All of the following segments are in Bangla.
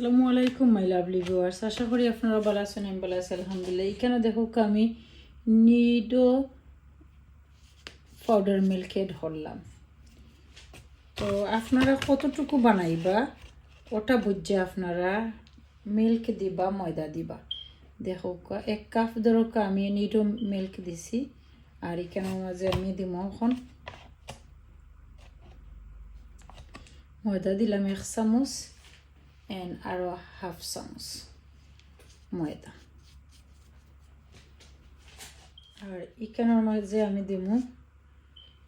আসসালামু আলাইকুম মাই লাভলি ভিউয়ার্স আশা করি আপনারা ভালো আছেন, আমি ভালো আছি, আলহামদুলিল্লাহ। এখানে দেখো আমি নিডো পাউডার মিল্ক এড হরলাম তো আপনারা কতটুকু বানাইবা, ওটা বুঝছে আপনারা মিল্ক দিবা, ময়দা দিবা। দেখো এক কাপ ধরো আমি নিডো মিল্ক দিছি, আর এখানের মাঝে আমি দিব এখন ময়দা দিলাম এক চামচ। And আরও হাফ চামচ ময়দা আর এখানের মাঝে আমি দিব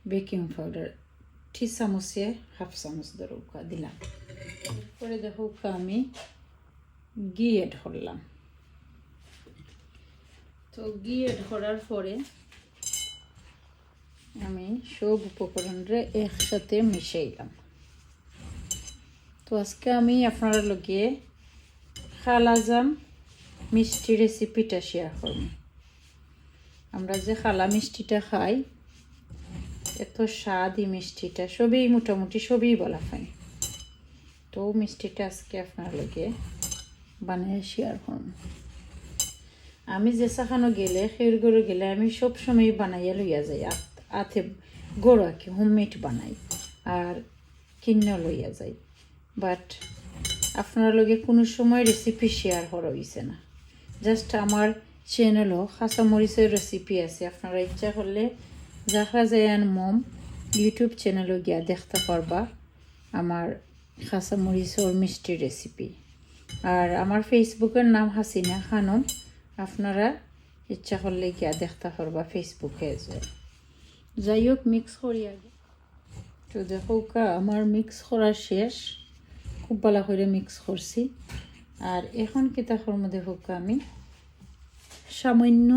বেকিং পাউডার ঠিক চামচে হাফ চামচ দরকা দিলাম এরপরে দেখো আমি ঘি এড করলাম তো এড করার পরে আমি সব উপকরণরে একসাথে মিশাইলাম তো আজকে আমি আপনার লগে খালাজাম মিষ্টি রেসিপিটা শেয়ার করব। আমরা যে খালা মিষ্টিটা খাই, এত স্বাদ এই মিষ্টিটা, সবই মোটামুটি সবই বলা হয়। তো মিষ্টিটা আজকে আপনার লগে বানিয়ে শেয়ার করব। আমি যে সাখানো গেলে, খের গরু গেলে আমি সব সময় বানাইয়া লইয়া যাই, আত- গরু আর কি হোমমেড বানাই, আর কিনে লইয়া যাই। বাট আপনার লগে কোনো সময় রেসিপি শেয়ার করা হয়েছে না। জাস্ট আমার চ্যানেলও খাসা মরিচের রেসিপি আছে। আপনারা ইচ্ছা করলে জাহরা জায়ান মম ইউটিউব চ্যানেলও গিয়া দেখতে পারবা আমার খাসা মরিচের মিষ্টি রেসিপি আর আমার ফেসবুকের নাম হাসিনা খানম। আপনারা ইচ্ছা করলে গিয়া দেখতে পারবা ফেসবুকে যাই হোক মিক্স করি আগে। তো দেখো আমার মিক্স করা শেষ। খুব ভালো করে মিক্স করছি। আর এখন কিতা করব দেখো কা আমি, সামান্য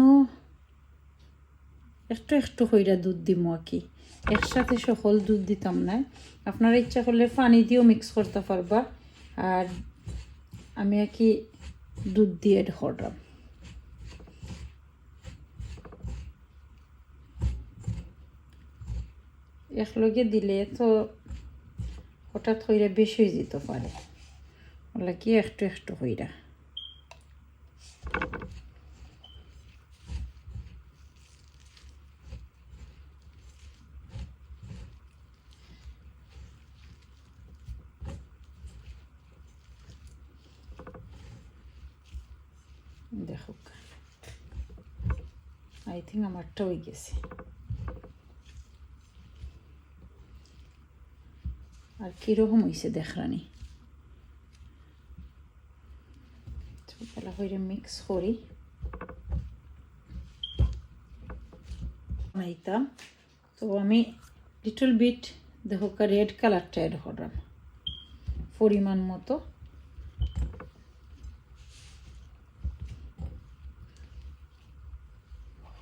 একটু একটু কইরা দুধ দিব আর কি। একসাথে সকল দুধ দিতাম না। আপনারা ইচ্ছা করলে পানি দিয়েও মিক্স করতে পারবা। আর আমি আর কি দুধ দিয়ে ধরলাম একলগে দিলে তো হঠাৎ হইরা বেশি হয়ে যেতে পারে। ওলা কি একটু একটু হইরা দেখো। আই থিঙ্ক আমারটা হয়ে গেছে। আর কীরকম হয়েছে দেখরানি মিক্স করি। বানাইতাম তো আমি লিটল বিট দেখো রেড কালারটা অ্যাড করলাম। পরিমাণ মতো।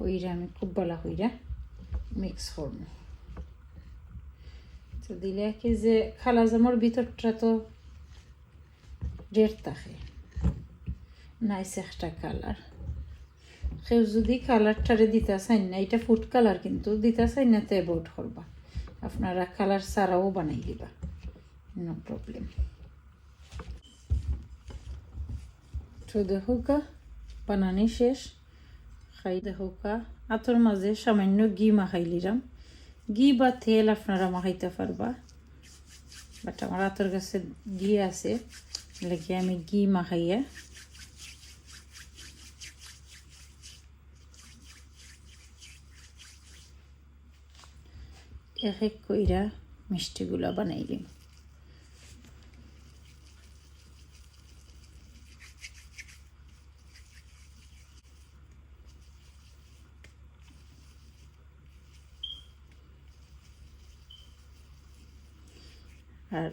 হইরা আমি খুব ভালো হইরা মিক্স করব। তো দিলে কি যে খালা জামার ভিতরটা তো রেড থাকে নাইস একটা কালার কেউ যদি কালারটারে দিতে চাই না এটা ফুড কালার কিন্তু দিতে চাই না তো অ্যাভয়েড করবা আপনারা কালার ছাড়াও বানাই দিবা নো প্রবলেম তো দেখো কা বানানি শেষ খাই দেখো কা আতর মাঝে সামান্য ঘি মাখাই লিলাম ঘি বা তেল আপনারা মাখাইতে পারবা। বাট আমার হাতের কাছে ঘি আছে, লাগে আমি ঘি মাখাইয়া এক এক কইরা মিষ্টিগুলা বানাইলিম আর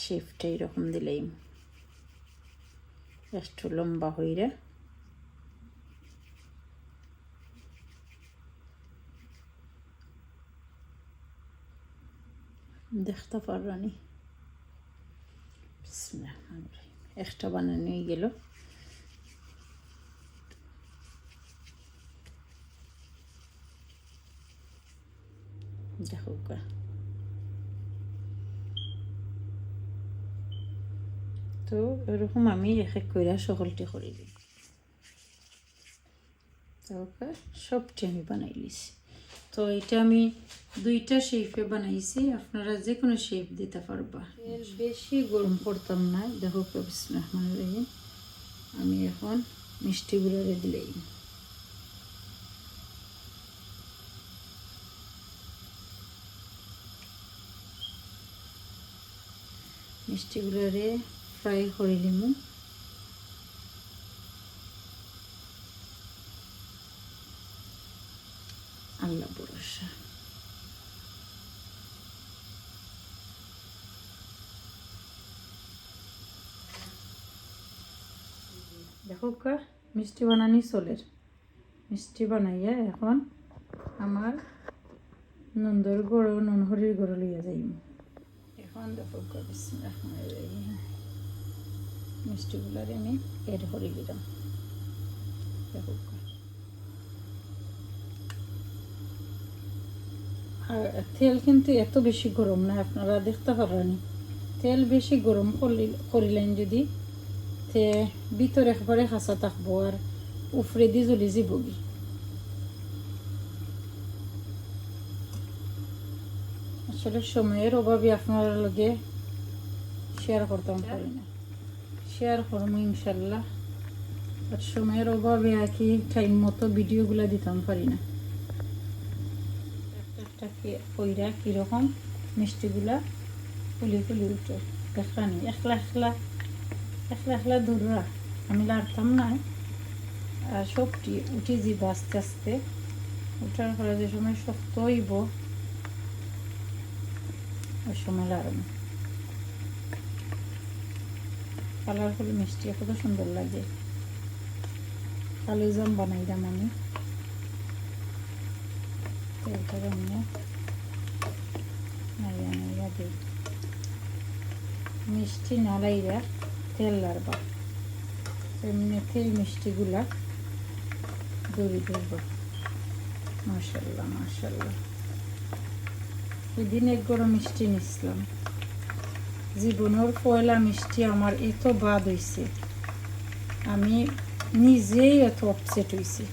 শেপটা এরকম দিলেই একটু লম্বা হইরে দেখতে পারবানি একটা বানানো গেল। দেখো তো এরকম আমি এক এক করে সকলটি করে দিই। তারপর সবটি আমি বানাই লিছি তো এটা আমি দুইটা শেপে বানাইছি, আপনারা যে কোনো শেপ দিতে পারবা। বেশি গরম করতাম না, দেখো রহমান রহিম। আমি এখন মিষ্টিগুলো দিলেই। মিষ্টিগুলোরে ফ্রাই করে নিমু আল্লাহ ভরসা দেখো কা, মিষ্টি বানানি চলের। মিষ্টি বানাইয়া এখন আমার নন্দর গড়, ননহরির গড় লইয়া যাইম। এখন দেখো কা, বিসমিল্লাহ মিষ্টিগুলার আমি এড করে দিলাম। আর তেল কিন্তু এত বেশি গরম না, আপনারা দেখতে পারেন তেল বেশি গরম করলি- করিলেন যদি তে ভিতরে একবারে খাসা থাকব আর উফরে দিয়ে জ্বলি যাবগি। আসলে সময়ের অভাবে আপনার লগে শেয়ার করতাম পারি না। শেয়ার করব ইনশাল্লাহ। আর সময়ের অভাবে আর কি টাইম মতো ভিডিওগুলো দিতাম পারি না। একটা কইরা কীরকম মিষ্টিগুলা ফুলি ফুলি উঠে দেখানি একলা একলা একলা একলা দূররা আমি লাড়তাম না। আর সবটি উঠে যাব আস্তে আস্তে, উঠার পরে যে সময় শক্ত হইব, ওই সময় লাড়ানো কালারফুল মিষ্টি কত সুন্দর লাগে কালিজাম বানাইলাম আমি তেলটা এমনি নাইয়া নাইয়া দিই মিষ্টি নাড়াইরা তেল লাড়বা এমনিতে মিষ্টিগুলা দড়ি ধরব মাসাল্লাহ মাসাল্লাহ এদিন এক গরম মিষ্টি নিছিলাম জীবনের পয়লা মিষ্টি আমার এত বাদ হইছে। আমি নিজেই এত আপসেট হইছি।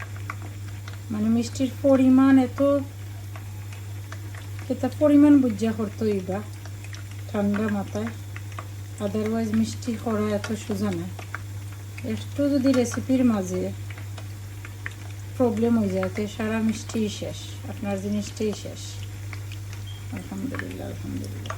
মানে মিষ্টির পরিমাণ এত এটা পরিমাণ বুঝা করতে হইবা, ঠান্ডা মাথায়। আদারওয়াইজ মিষ্টি করা এত সোজা না। একটু যদি রেসিপির মাঝে প্রবলেম হয়ে যায় তো সারা মিষ্টি শেষ, আপনার জিনিসটাই শেষ। আলহামদুলিল্লাহ আলহামদুলিল্লাহ।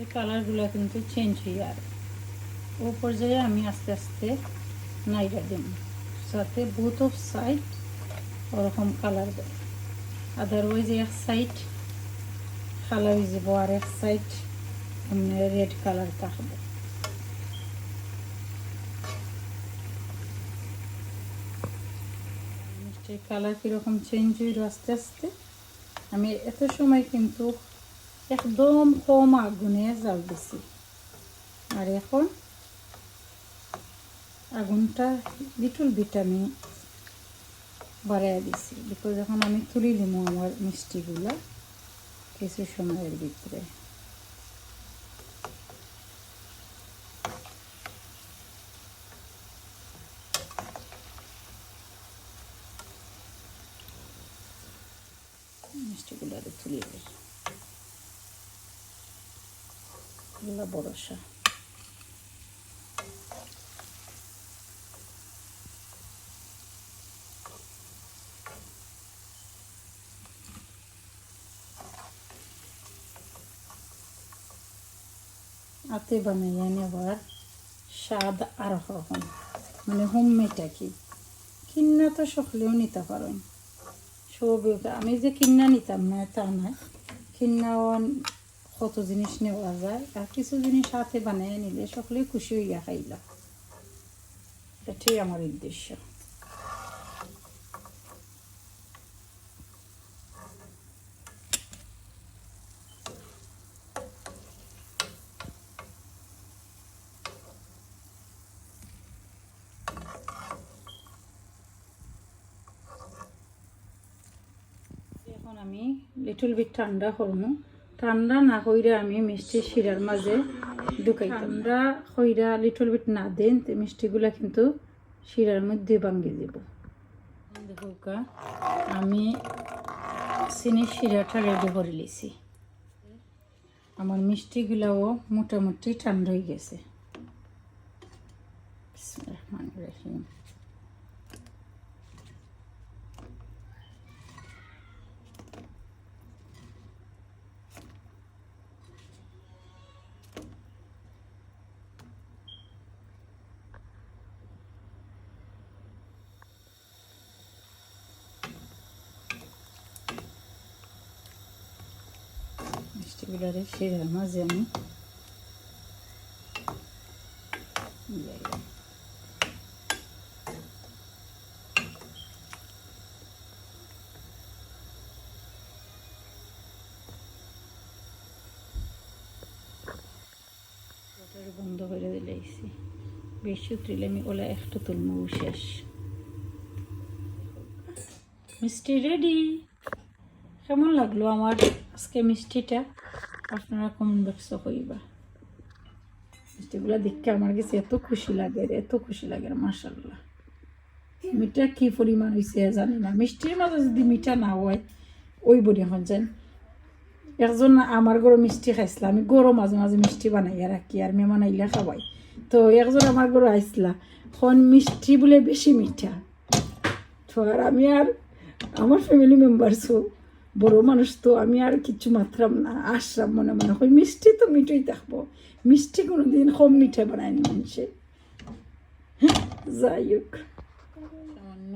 এই কালারগুলো কিন্তু চেঞ্জ হয়ে আর ও পর্যায়ে আমি আস্তে আস্তে নাইরা দিম যাতে বুথ অফ সাইড ওরকম কালার দেয়। আদারওয়াইজ এক সাইড কালার হয়ে যাব আর এক সাইড এমনি রেড কালার থাকবে কালার কীরকম চেঞ্জ হইল আস্তে আস্তে, আমি এত সময় কিন্তু একদম কম আগুনে জাল দিছি আর এখন আগুনটা লিটল বিট আমি বাড়াই দিছি বিকজ এখন আমি তুলি নিমো আমার মিষ্টিগুলো কিছু সময়ের ভিতরে মিষ্টিগুলো তুলে দিই এগুলো বড়সা। হাতে বানাইয়া নেবার স্বাদ আর রকম মানে হোমমেড আর কি? কিন্না তো সকলেও নিতে পারেন। সব আমি যে কিন্না নিতাম না, তা না। কিন্নাও কত জিনিস নেওয়া যায়, আর কিছু জিনিস হাতে বানিয়ে নিলে সকলে খুশি হইয়া খাইল। এটাই আমার উদ্দেশ্য। এখন আমি লিটল বিট ঠান্ডা করব। ঠান্ডা না কইরা আমি মিষ্টি শিরার মাঝে ঢুকাই ঠান্ডা কইরা লিটল বিট না দেন মিষ্টিগুলা কিন্তু শিরার মধ্যে ভাঙ্গি দেব আমি চিনি শিরাটা রেডি করে লিছি আমার মিষ্টিগুলাও মোটামুটি ঠান্ডা হয়ে গেছে। রহমানির রহিম। শিরার মাঝে আমি বন্ধ করে দিলেছি বেশি তুলে আমি ওলা একটু তুলমু শেষ। মিষ্টি রেডি। কেমন লাগল আমার আজকে মিষ্টিটা? আপনারা কমেন্ট বক্সে কইবা মিষ্টিগুলো দেখতে আমার কাছে এত খুশি লাগে এত খুশি লাগে মার্শাল্লাহ মিঠা কি পরিমাণ হয়েছে জানি না। মিষ্টির মাঝে যদি মিঠা না হয়, ওই বলি এখন যান একজন আমার ঘরে মিষ্টি খাইছিলা, আমি গরো মাঝে মাঝে মিষ্টি বানাইয়া রাখি, আর মেহমান আইলে খাওয়াই। তো একজন আমার ঘরে আইসলা, এখন মিষ্টি বলে বেশি মিঠা। তো আর আমি আর আমার ফ্যামিলি মেম্বারসও বড় মানুষ তো আমি আর কিছু মাত্রাম না আসলাম মনে মনে হয়, মিষ্টি তো মিঠই থাকব। মিষ্টি কোনো দিন কম মিঠা বানায়নি মানুষে। যাই হোক। সামান্য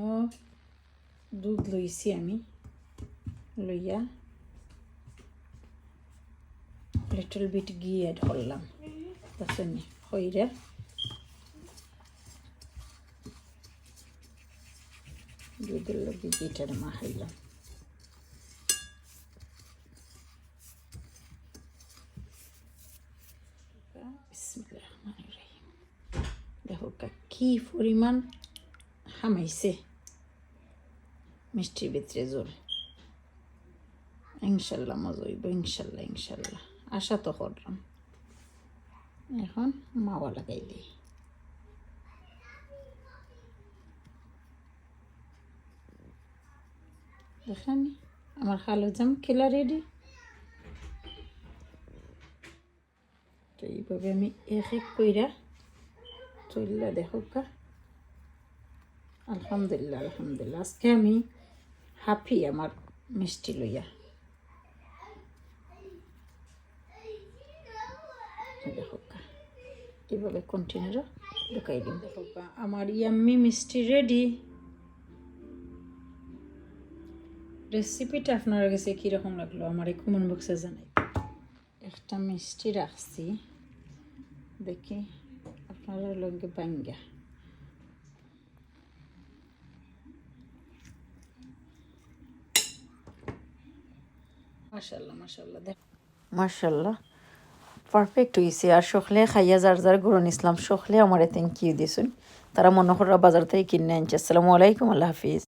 দুধ লইছি আমি, লইয়া লিটল বিট গিয়ে ধরলাম বুঝছেন হইরে দুধের লগে গিটার মাখাইলাম বিসমিল্লাহির রহমানির রহিম। দেখো কা পরিমাণ হামাইছে? মিষ্টির ভিতরে জোর। ইনশাল্লাহ মজা হইব, ইনশাল্লাহ ইনশাল্লাহ। আশা তো করলাম। এখন মাওয়া লাগাই দিই। দেখেন, আমার খালো জাম খেলা রেডি তো এইভাবে আমি এক এক কইরা চললা দেখো কা। আলহামদুলিল্লাহ আলহামদুলিল্লাহ। আজকে আমি হাফি, আমার মিষ্টি লইয়া। দেখো এইভাবে কন্টিনিউরা ঢুকাই দিন দেখো আমার ইয়াম্মি মিষ্টি রেডি রেসিপিটা আপনার কাছে কীরকম লাগল আমার এই কমেন্ট বক্সে জানাই। একটা মিষ্টি রাখছি। দেখি। আপনারা লগে বাঙ্গা মাশাল্লাহ মাশাল্লাহ দেখ মার্শাল্লাহ পারফেক্ট হয়েছে আর সখলে খাইয়া যার যার গরুন ইসলাম সখলে আমার থ্যাংক ইউ দিয়েছেন তারা মনোহররা বাজার থেকে কিনে আনছে। আসসালামু আলাইকুম, আল্লাহ হাফিজ।